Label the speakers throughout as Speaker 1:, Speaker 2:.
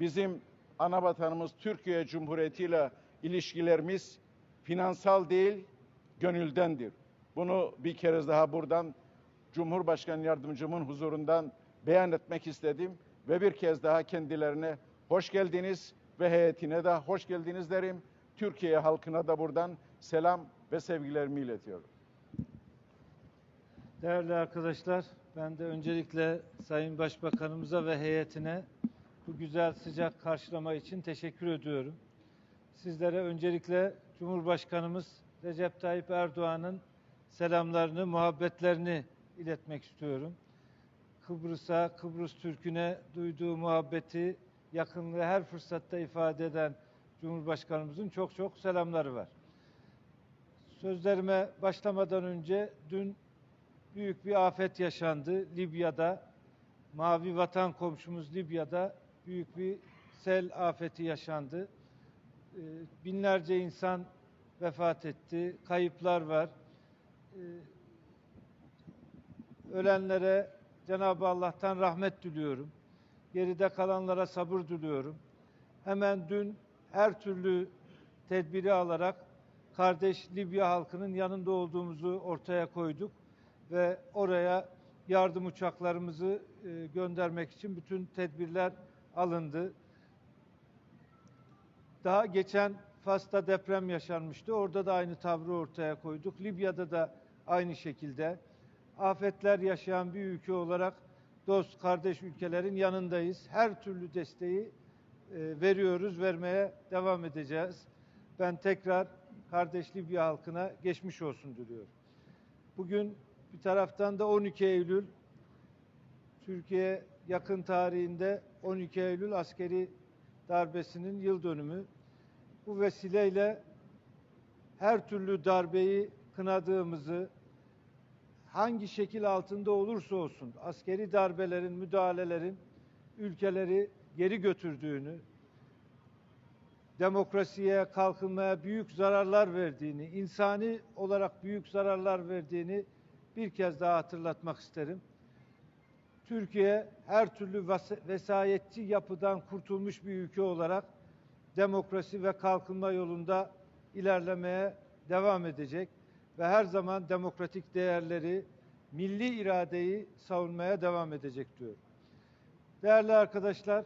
Speaker 1: bizim ana vatanımız Türkiye Cumhuriyeti ile ilişkilerimiz finansal değil, gönüldendir. Bunu bir kere daha buradan Cumhurbaşkanı Yardımcımın huzurundan beyan etmek istedim ve bir kez daha kendilerine hoş geldiniz ve heyetine de hoş geldiniz derim. Türkiye halkına da buradan selam ve sevgilerimi iletiyorum.
Speaker 2: Değerli arkadaşlar, ben de öncelikle Sayın Başbakanımıza ve heyetine bu güzel sıcak karşılama için teşekkür ediyorum. Sizlere öncelikle Cumhurbaşkanımız Recep Tayyip Erdoğan'ın selamlarını, muhabbetlerini iletmek istiyorum. Kıbrıs'a, Kıbrıs Türk'üne duyduğu muhabbeti, yakınlığı her fırsatta ifade eden Cumhurbaşkanımızın çok çok selamları var. Sözlerime başlamadan önce dün büyük bir afet yaşandı Libya'da. Mavi vatan komşumuz Libya'da büyük bir sel afeti yaşandı. Ee, Binlerce insan vefat etti. Kayıplar var. Ee, Ölenlere Cenab-ı Allah'tan rahmet diliyorum. Geride kalanlara sabır diliyorum. Hemen dün her türlü tedbiri alarak kardeş Libya halkının yanında olduğumuzu ortaya koyduk ve oraya yardım uçaklarımızı e, göndermek için bütün tedbirler alındı. Daha geçen Fas'ta deprem yaşanmıştı. Orada da aynı tavrı ortaya koyduk. Libya'da da aynı şekilde. Afetler yaşayan bir ülke olarak dost kardeş ülkelerin yanındayız. Her türlü desteği e, veriyoruz, vermeye devam edeceğiz. Ben tekrar kardeş Libya halkına geçmiş olsun diliyorum. Bugün bir taraftan da 12 Eylül Türkiye yakın tarihinde 12 Eylül askeri darbesinin yıl dönümü. Bu vesileyle her türlü darbeyi kınadığımızı hangi şekil altında olursa olsun askeri darbelerin, müdahalelerin ülkeleri geri götürdüğünü, demokrasiye, kalkınmaya büyük zararlar verdiğini, insani olarak büyük zararlar verdiğini bir kez daha hatırlatmak isterim. Türkiye her türlü vesayetçi yapıdan kurtulmuş bir ülke olarak demokrasi ve kalkınma yolunda ilerlemeye devam edecek ve her zaman demokratik değerleri, milli iradeyi savunmaya devam edecek diyorum. Değerli arkadaşlar,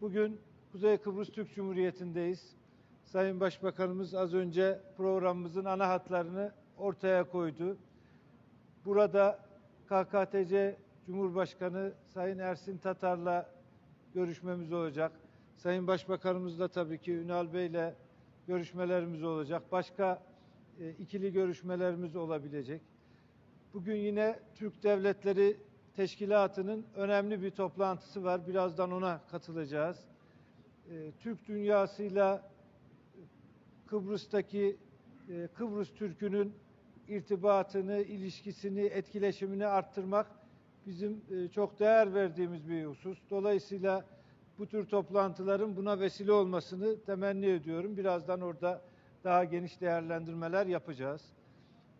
Speaker 2: bugün Kuzey Kıbrıs Türk Cumhuriyeti'ndeyiz. Sayın Başbakanımız az önce programımızın ana hatlarını ortaya koydu. Burada KKTC Cumhurbaşkanı Sayın Ersin Tatar'la görüşmemiz olacak. Sayın Başbakanımızla tabii ki Ünal Bey'le görüşmelerimiz olacak. Başka e, ikili görüşmelerimiz olabilecek. Bugün yine Türk Devletleri Teşkilatı'nın önemli bir toplantısı var. Birazdan ona katılacağız. E, Türk dünyasıyla Kıbrıs'taki e, Kıbrıs Türk'ünün irtibatını, ilişkisini, etkileşimini arttırmak bizim e, çok değer verdiğimiz bir husus. Dolayısıyla bu tür toplantıların buna vesile olmasını temenni ediyorum. Birazdan orada daha geniş değerlendirmeler yapacağız.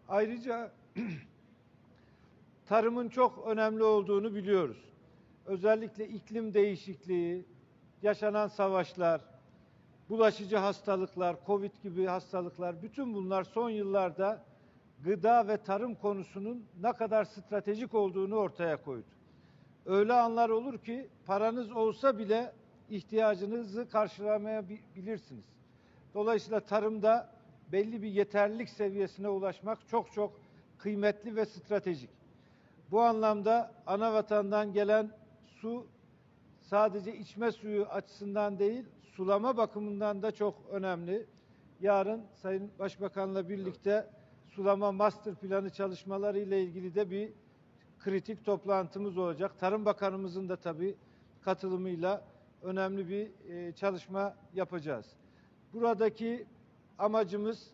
Speaker 2: Ayrıca tarımın çok önemli olduğunu biliyoruz. Özellikle iklim değişikliği, yaşanan savaşlar, bulaşıcı hastalıklar, Covid gibi hastalıklar, bütün bunlar son yıllarda gıda ve tarım konusunun ne kadar stratejik olduğunu ortaya koydu. Öyle anlar olur ki paranız olsa bile ihtiyacınızı karşılamayabilirsiniz. Dolayısıyla tarımda belli bir yeterlilik seviyesine ulaşmak çok çok kıymetli ve stratejik. Bu anlamda ana vatandan gelen su sadece içme suyu açısından değil, sulama bakımından da çok önemli. Yarın Sayın Başbakan'la birlikte sulama master planı çalışmaları ile ilgili de bir kritik toplantımız olacak. Tarım Bakanımızın da tabii katılımıyla önemli bir e, çalışma yapacağız. Buradaki amacımız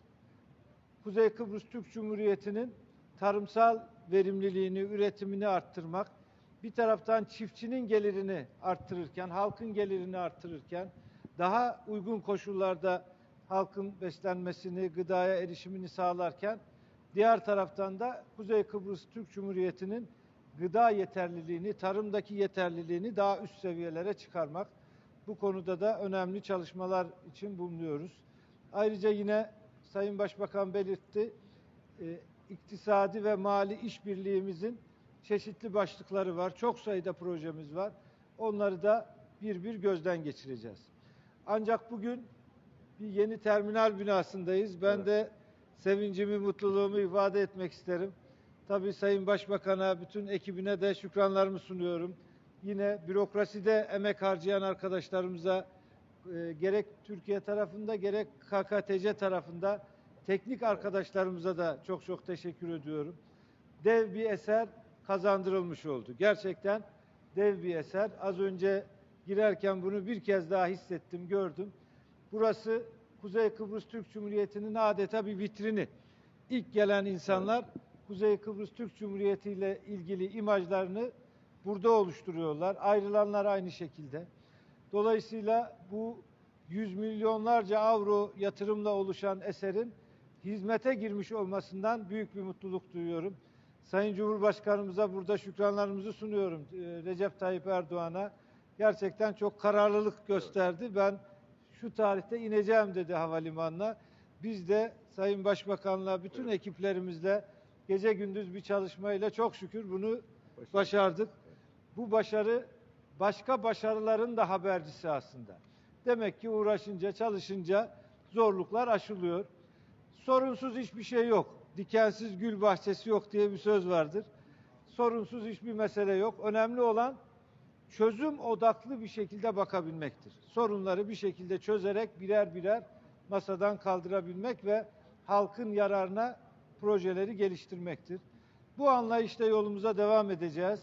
Speaker 2: Kuzey Kıbrıs Türk Cumhuriyeti'nin tarımsal verimliliğini, üretimini arttırmak. Bir taraftan çiftçinin gelirini arttırırken, halkın gelirini arttırırken, daha uygun koşullarda halkın beslenmesini, gıdaya erişimini sağlarken, diğer taraftan da Kuzey Kıbrıs Türk Cumhuriyeti'nin gıda yeterliliğini, tarımdaki yeterliliğini daha üst seviyelere çıkarmak. bu konuda da önemli çalışmalar için bulunuyoruz. Ayrıca yine Sayın Başbakan belirtti, e, iktisadi ve mali işbirliğimizin çeşitli başlıkları var. Çok sayıda projemiz var. Onları da bir bir gözden geçireceğiz. Ancak bugün bir yeni terminal binasındayız. Ben
Speaker 1: Evet.
Speaker 2: de sevincimi, mutluluğumu ifade etmek isterim. Tabii Sayın Başbakan'a, bütün ekibine de şükranlarımı sunuyorum. Yine bürokraside emek harcayan arkadaşlarımıza e, gerek Türkiye tarafında gerek KKTC tarafında teknik arkadaşlarımıza da çok çok teşekkür ediyorum. Dev bir eser kazandırılmış oldu. Gerçekten dev bir eser. Az önce girerken bunu bir kez daha hissettim, gördüm. Burası Kuzey Kıbrıs Türk Cumhuriyeti'nin adeta bir vitrini. İlk gelen insanlar Kuzey Kıbrıs Türk Cumhuriyeti ile ilgili imajlarını burada oluşturuyorlar. Ayrılanlar aynı şekilde. Dolayısıyla bu yüz milyonlarca avro yatırımla oluşan eserin hizmete girmiş olmasından büyük bir mutluluk duyuyorum. Sayın Cumhurbaşkanımıza burada şükranlarımızı sunuyorum. Ee, Recep Tayyip Erdoğan'a gerçekten çok kararlılık gösterdi. Ben şu tarihte ineceğim dedi havalimanına. Biz de Sayın Başbakan'la bütün ekiplerimizle gece gündüz bir çalışmayla çok şükür bunu başardık. Bu başarı başka başarıların da habercisi aslında. Demek ki uğraşınca, çalışınca zorluklar aşılıyor. Sorunsuz hiçbir şey yok. Dikensiz gül bahçesi yok diye bir söz vardır. Sorunsuz hiçbir mesele yok. Önemli olan çözüm odaklı bir şekilde bakabilmektir. Sorunları bir şekilde çözerek birer birer masadan kaldırabilmek ve halkın yararına projeleri geliştirmektir. Bu anlayışla yolumuza devam edeceğiz.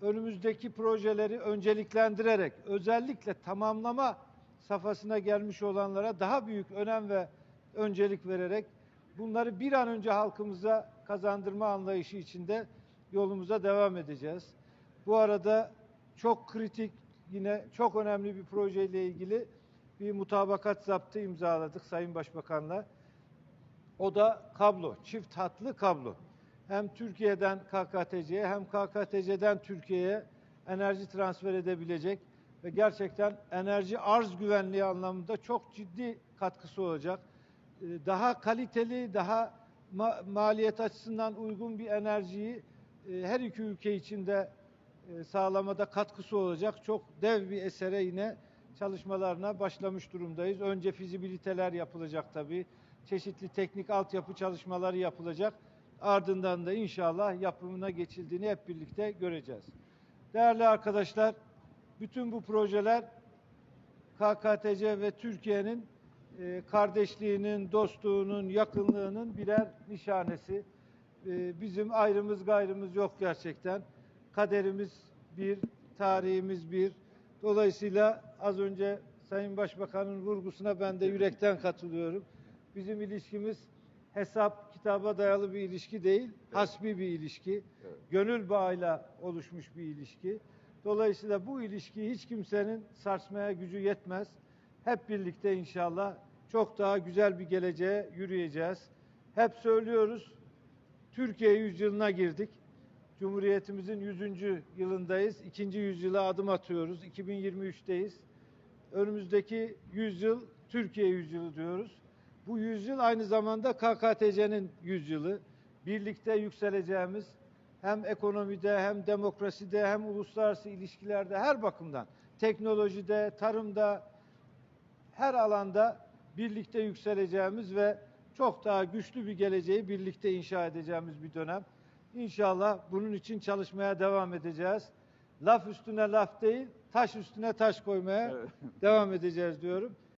Speaker 2: Önümüzdeki projeleri önceliklendirerek, özellikle tamamlama safhasına gelmiş olanlara daha büyük önem ve öncelik vererek bunları bir an önce halkımıza kazandırma anlayışı içinde yolumuza devam edeceğiz. Bu arada çok kritik, yine çok önemli bir projeyle ilgili bir mutabakat zaptı imzaladık Sayın Başbakan'la. O da kablo, çift hatlı kablo. Hem Türkiye'den KKTC'ye hem KKTC'den Türkiye'ye enerji transfer edebilecek ve gerçekten enerji arz güvenliği anlamında çok ciddi katkısı olacak. Ee, Daha kaliteli, daha ma- maliyet açısından uygun bir enerjiyi e, her iki ülke içinde sağlamada katkısı olacak. Çok dev bir esere yine çalışmalarına başlamış durumdayız. Önce fizibiliteler yapılacak tabii. Çeşitli teknik altyapı çalışmaları yapılacak. Ardından da inşallah yapımına geçildiğini hep birlikte göreceğiz. Değerli arkadaşlar, bütün bu projeler KKTC ve Türkiye'nin e, kardeşliğinin, dostluğunun, yakınlığının birer nişanesi. E, bizim ayrımız gayrımız yok gerçekten. Kaderimiz bir, tarihimiz bir. Dolayısıyla az önce Sayın Başbakan'ın vurgusuna ben de yürekten katılıyorum. Bizim ilişkimiz hesap kitaba dayalı bir ilişki değil, hasbi bir ilişki.
Speaker 1: Evet.
Speaker 2: Gönül bağıyla oluşmuş bir ilişki. Dolayısıyla bu ilişkiyi hiç kimsenin sarsmaya gücü yetmez. Hep birlikte inşallah çok daha güzel bir geleceğe yürüyeceğiz. Hep söylüyoruz, Türkiye yüzyılına girdik. Cumhuriyetimizin 100. yılındayız. İkinci yüzyıla adım atıyoruz. 2023'teyiz. Önümüzdeki yüzyıl Türkiye yüzyılı diyoruz. Bu yüzyıl aynı zamanda KKTC'nin yüzyılı. Birlikte yükseleceğimiz hem ekonomide hem demokraside hem uluslararası ilişkilerde her bakımdan teknolojide, tarımda her alanda birlikte yükseleceğimiz ve çok daha güçlü bir geleceği birlikte inşa edeceğimiz bir dönem. İnşallah bunun için çalışmaya devam edeceğiz. Laf üstüne laf değil, taş üstüne taş koymaya
Speaker 1: Evet.
Speaker 2: devam edeceğiz diyorum.